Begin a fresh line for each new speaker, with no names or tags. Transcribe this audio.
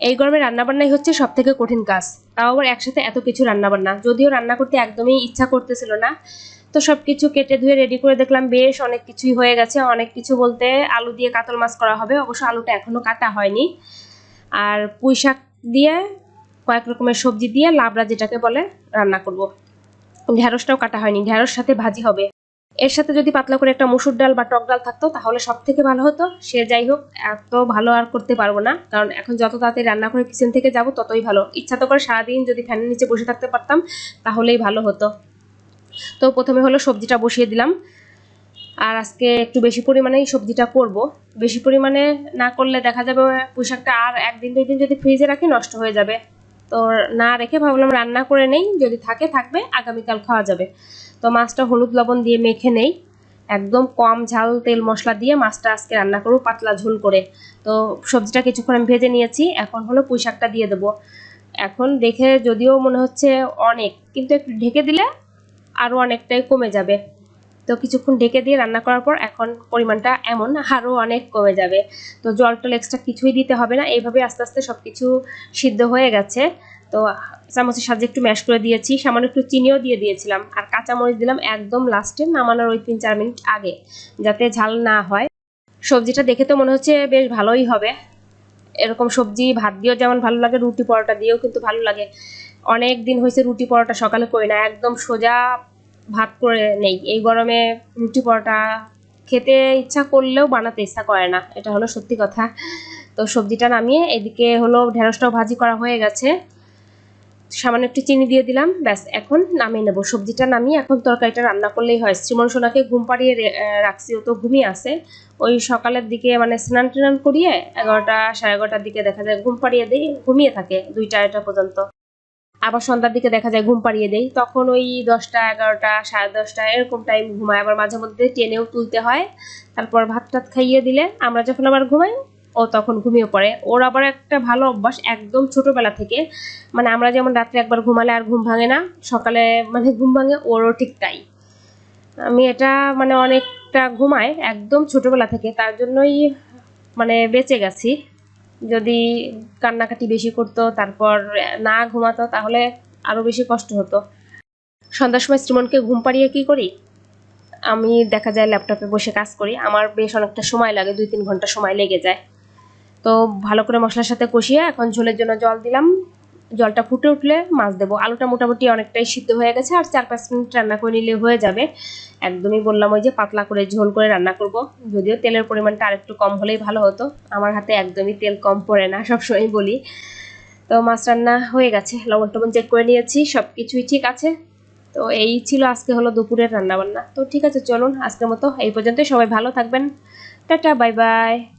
এই গরমে রান্নাবান্নাই হচ্ছে সব থেকে কঠিন কাজ। তাও আবার একসাথে এত কিছু রান্নাবান্না। যদিও রান্না করতে একদমই ইচ্ছা করতেছিল না, তো সব কিছু কেটে ধুয়ে রেডি করে দেখলাম বেশ অনেক কিছুই হয়ে গেছে। অনেক কিছু বলতে আলু দিয়ে কাতল মাছ করা হবে। অবশ্য আলুটা এখনও কাটা হয়নি। আর পুঁই শাক দিয়ে কয়েক রকমের সবজি দিয়ে লাবড়া যেটাকে বলে রান্না করব। ঢ্যাঁড়সটাও কাটা হয়নি। ঢ্যাঁড়স সাথে ভাজি হবে। এর সাথে যদি পাতলা করে একটা মুসুর ডাল বা টক ডাল থাকতো, তাহলে সব থেকে ভালো হতো। সে যাই হোক এত ভালো আর করতে পারব না। কারণ এখন যত তাড়াতাড়ি রান্না করে কিচেন থেকে যাব, ততই ভালো। ইচ্ছা তো করে সারাদিন যদি ফ্যানের নিচে বসে থাকতে পারতাম, তাহলেই ভালো হতো। তো প্রথমে হলো সবজিটা বসিয়ে দিলাম। আর আজকে একটু বেশি পরিমাণেই সবজিটা করব। বেশি পরিমাণে না করলে দেখা যাবে পোশাকটা আর একদিন, দুই দিন যদি ফ্রিজে রাখি, নষ্ট হয়ে যাবে। তো না রেখে ভাবলাম রান্না করে নেই। যদি থাকে, থাকবে, আগামীকাল খাওয়া যাবে। তো মাছটা হলুদ লবণ দিয়ে মেখে নেই। একদম কম ঝাল তেল মশলা দিয়ে মাছটা আজকে রান্না করব পাতলা ঝোল করে। তো সবজিটা কিছুক্ষণ আমি ভেজে নিয়েছি, এখন হলো পুঁই শাকটা দিয়ে দেবো। এখন দেখে যদিও মনে হচ্ছে অনেক, কিন্তু একটু ঢেকে দিলে আরও অনেকটাই কমে যাবে। তো কিছুক্ষণ ঢেকে দিয়ে রান্না করার পর এখন পরিমাণটা এমন আরও অনেক কমে যাবে। তো জল টল এক্সট্রা কিছুই দিতে হবে না, এইভাবে আস্তে আস্তে সব কিছু সিদ্ধ হয়ে গেছে। তো চামচের সাহায্যে একটু ম্যাশ করে দিয়েছি, সামান্য একটু চিনিও দিয়ে দিয়েছিলাম, আর কাঁচামরিচ দিলাম একদম লাস্টে নামানোর ওই তিন চার মিনিট আগে, যাতে ঝাল না হয়। সবজিটা দেখে তো মনে হচ্ছে বেশ ভালোই হবে। এরকম সবজি, ভাত দিয়েও যেমন ভালো লাগে, রুটি পরোটা দিয়েও কিন্তু ভালো লাগে। অনেক দিন হয়েছে রুটি পরোটা সকালে করি না, একদম সোজা ভাত করে নেই। এই গরমে রুটি পরোটা খেতে ইচ্ছা করলেও বানাতে ইচ্ছা করে না, এটা হলো সত্যি কথা। তো সবজিটা নামিয়ে এদিকে হলো ঢেঁড়সটাও ভাজি করা হয়ে গেছে। সামান্য একটু চিনি দিয়ে দিলাম, ব্যাস এখন নামিয়ে নেব। সবজিটা নামিয়ে এখন তরকারিটা রান্না করলেই হয়। শ্রীমন সোনাকে ঘুম পাড়িয়ে রাখছি, ও তো ঘুমিয়ে আছে। ওই সকালের দিকে মানে স্নান টান করিয়ে এগারোটা সাড়ে এগারোটার দিকে দেখা যায় ঘুম পাড়িয়ে দিই, ঘুমিয়ে থাকে দুইটা আড়াইটা পর্যন্ত। আবার সন্ধ্যার দিকে দেখা যায় ঘুম পাড়িয়ে দেই। তখন ওই দশটা, এগারোটা, সাড়ে দশটা এরকম টাইম ঘুমায়। আবার মাঝে মধ্যে টেনেও তুলতে হয়। তারপর ভাত টাত খাইয়ে দিলে আমরা যখন আবার ঘুমাই ও তখন ঘুমিয়ে পড়ে। ওর আবার একটা ভালো অভ্যাস, একদম ছোটবেলা থেকে মানে আমরা যেমন রাত্রে একবার ঘুমালে আর ঘুম ভাঙে না, সকালে মানে ঘুম ভাঙে, ওরও ঠিক তাই। আমি এটা মানে অনেকটা ঘুমাই একদম ছোটবেলা থেকে, তার জন্যই মানে বেঁচে গেছি। যদি কান্নাকাটি বেশি করতো, তারপর না ঘুমাতো, তাহলে আরও বেশি কষ্ট হতো। সন্ধ্যার সময় শ্রীমনকে ঘুম পাড়িয়ে কী করি? আমি দেখা যায় ল্যাপটপে বসে কাজ করি, আমার বেশ অনেকটা সময় লাগে দুই তিন ঘণ্টা সময় লেগে যায়। তো ভালো করে মশলার সাথে কষিয়ে এখন ঝোলের জন্য জল দিলাম। জলটা ফুটে উঠলে মাছ দেবো। আলুটা মোটামুটি অনেকটাই সিদ্ধ হয়ে গেছে আর চার পাঁচ মিনিট রান্না করে নিলে হয়ে যাবে। একদমই বললাম ওই যে পাতলা করে ঝোল করে রান্না করব। যদিও তেলের পরিমাণটা আরেকটু কম হলেই ভালো হতো। আমার হাতে একদমই তেল কম পড়ে না সবসময় বলি। তো মাছ রান্না হয়ে গেছে। লবণ টবণ চেক করে নিয়েছি সব কিছুই ঠিক আছে। তো এই ছিল আজকে হলো দুপুরের রান্নাবান্না। তো ঠিক আছে, চলুন আজকের মতো এই পর্যন্তই। সবাই ভালো থাকবেন। Tata, bye bye.